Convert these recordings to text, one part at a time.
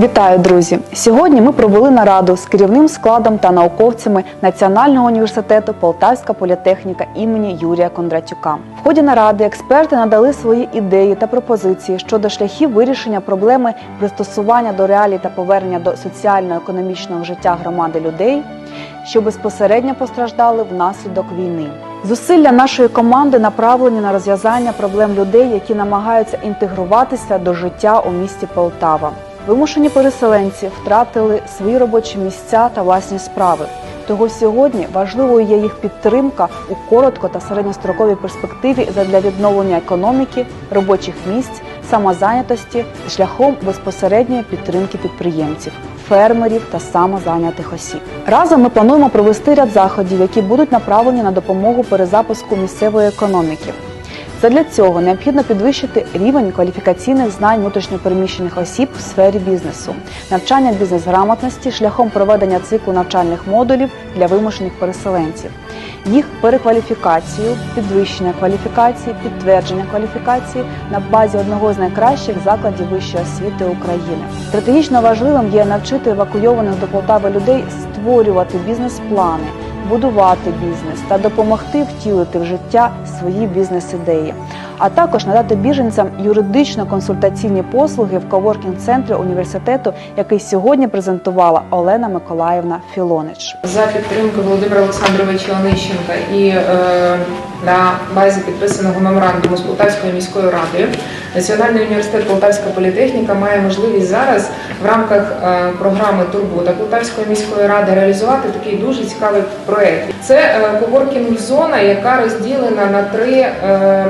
Вітаю, друзі! Сьогодні ми провели нараду з керівним складом та науковцями Національного університету Полтавська політехніка імені Юрія Кондратюка. В ході наради експерти надали свої ідеї та пропозиції щодо шляхів вирішення проблеми пристосування до реалій та повернення до соціально-економічного життя громади людей, що безпосередньо постраждали внаслідок війни. Зусилля нашої команди направлені на розв'язання проблем людей, які намагаються інтегруватися до життя у місті Полтава. Вимушені переселенці втратили свої робочі місця та власні справи. Того сьогодні важливою є їх підтримка у коротко та середньостроковій перспективі задля відновлення економіки, робочих місць, самозайнятості шляхом безпосередньої підтримки підприємців, фермерів та самозайнятих осіб. Разом ми плануємо провести ряд заходів, які будуть направлені на допомогу перезапуску місцевої економіки. Задля цього необхідно підвищити рівень кваліфікаційних знань внутрішньопереміщених осіб в сфері бізнесу, навчання бізнес-грамотності шляхом проведення циклу навчальних модулів для вимушених переселенців, їх перекваліфікацію, підвищення кваліфікації, підтвердження кваліфікації на базі одного з найкращих закладів вищої освіти України. Стратегічно важливим є навчити евакуйованих до Полтави людей створювати бізнес-плани будувати бізнес та допомогти втілити в життя свої бізнес-ідеї, а також надати біженцям юридично-консультаційні послуги в коворкінг-центрі університету, який сьогодні презентувала Олена Миколаївна Філонич. За підтримки Володимира Олександровича Онищенка і е, на базі підписаного меморандуму з Полтавською міською радою Національний університет Полтавська політехніка має можливість зараз в рамках е, програми Турбота Полтавської міської ради реалізувати такий дуже цікавий проект. Це е, коворкінг-зона, яка розділена на три. Е,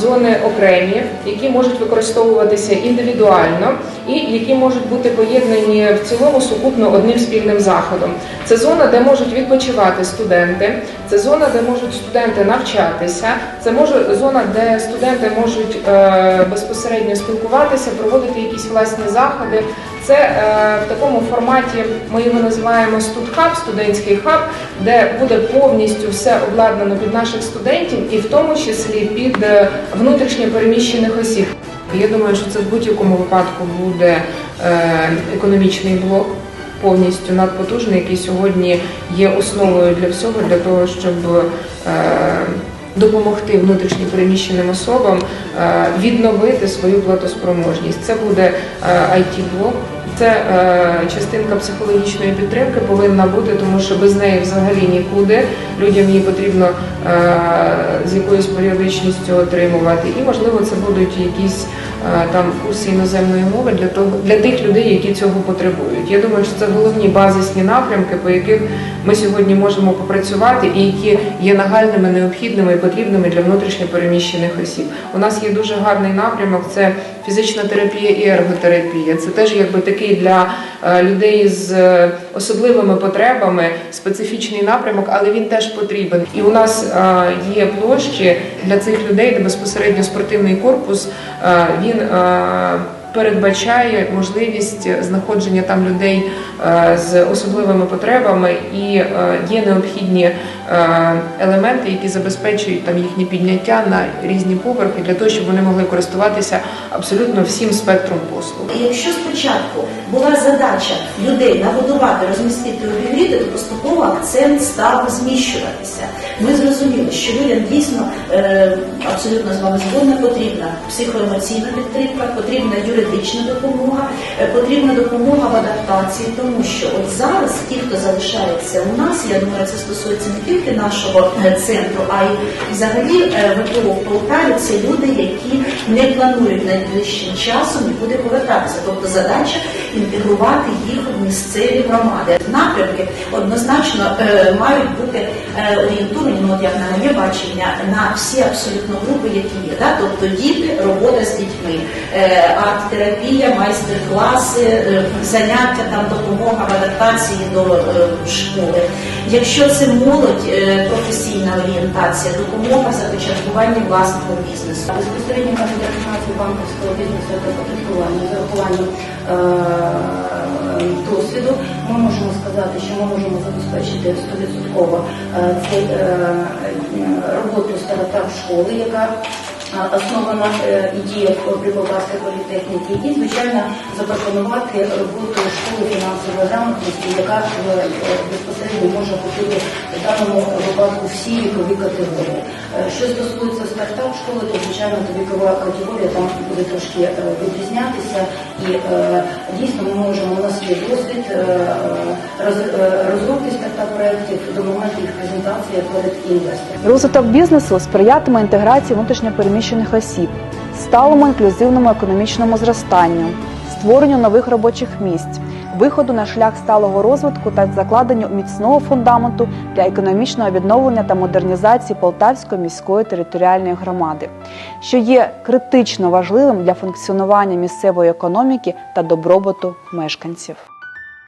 Зони окремі, які можуть використовуватися індивідуально і які можуть бути поєднані в цілому сукупно одним спільним заходом. Це зона, де можуть відпочивати студенти, це зона, де можуть студенти навчатися, це може зона, де студенти можуть е, безпосередньо спілкуватися, проводити якісь власні заходи. Це е, в такому форматі ми його називаємо студхаб, студентський хаб, де буде повністю все обладнано під наших студентів, і в тому числі під е, внутрішньо переміщених осіб. Я думаю, що це в будь-якому випадку буде е, економічний блок. Повністю надпотужний, який сьогодні є основою для всього, для того, щоб е, допомогти внутрішньо переміщеним особам е, відновити свою платоспроможність. Це буде IT-блок. Це е, частинка психологічної підтримки повинна бути, тому що без неї взагалі нікуди. Людям її потрібно е, з якоюсь періодичністю отримувати. І можливо це будуть якісь е, там курси іноземної мови для того для тих людей, які цього потребують. Я думаю, що це головні базисні напрямки, по яких ми сьогодні можемо попрацювати, і які є нагальними, необхідними і потрібними для внутрішньо переміщених осіб. У нас є дуже гарний напрямок. Це фізична терапія і ерготерапія. Це теж якби такий для е, людей з е, особливими потребами специфічний напрямок, але він теж потрібен. І у нас е, є площі для цих людей, де безпосередньо спортивний корпус він передбачає можливість знаходження там людей е, з особливими потребами і е, є необхідні е, елементи, які забезпечують там їхнє підняття на різні поверхи для того, щоб вони могли користуватися абсолютно всім спектром послуг. Якщо спочатку була задача людей нагодувати, розмістити обігріти, то поступово акцент став зміщуватися. Ми зрозуміли, що людям дійсно абсолютно з вами згодна потрібна психоемоційна підтримка, потрібна юридична допомога, е, потрібна допомога в адаптації, тому що от зараз ті, хто залишається у нас, я думаю, це стосується не тільки нашого е, центру, а й взагалі е, ВПО в Полтаві це люди, які не планують найближчим часом нікуди повертатися. Тобто задача інтегрувати їх в місцеві громади. Напрямки однозначно е, мають бути е, орієнтовані, ну як на моє бачення, на всі абсолютно групи, які є. Да? Тобто діти, робота з дітьми, е, арт-терапія, майстер-класи, е, заняття, там допомога в адаптації до е, школи. Якщо це молодь, е, професійна орієнтація, допомога за початкування власного бізнесу. Безпосередньо реформацію банківського бізнесу та потребування з урахуванням е, досвіду, ми можемо сказати, що ми можемо забезпечити 100% е, е, роботу стартап школи, яка основана е, і діє в- при Полтавській політехніці, і звичайно запропонувати роботу школи фінансової грамотності, яка е, безпосередньо може охопити в даному випадку всі вікові категорії. Е, Що стосується стартап школи, то звичайно то вікова категорія там буде трошки е, відрізнятися, і дійсно ми можемо у нас є досвід роз- розробки стартап проєктів до моменту їх презентації перед інвестором. Розвиток бізнесу сприятиме інтеграції внутрішньопереміщених осіб, сталому інклюзивному економічному зростанню, створенню нових робочих місць, виходу на шлях сталого розвитку та закладенню міцного фундаменту для економічного відновлення та модернізації Полтавської міської територіальної громади, що є критично важливим для функціонування місцевої економіки та добробуту мешканців.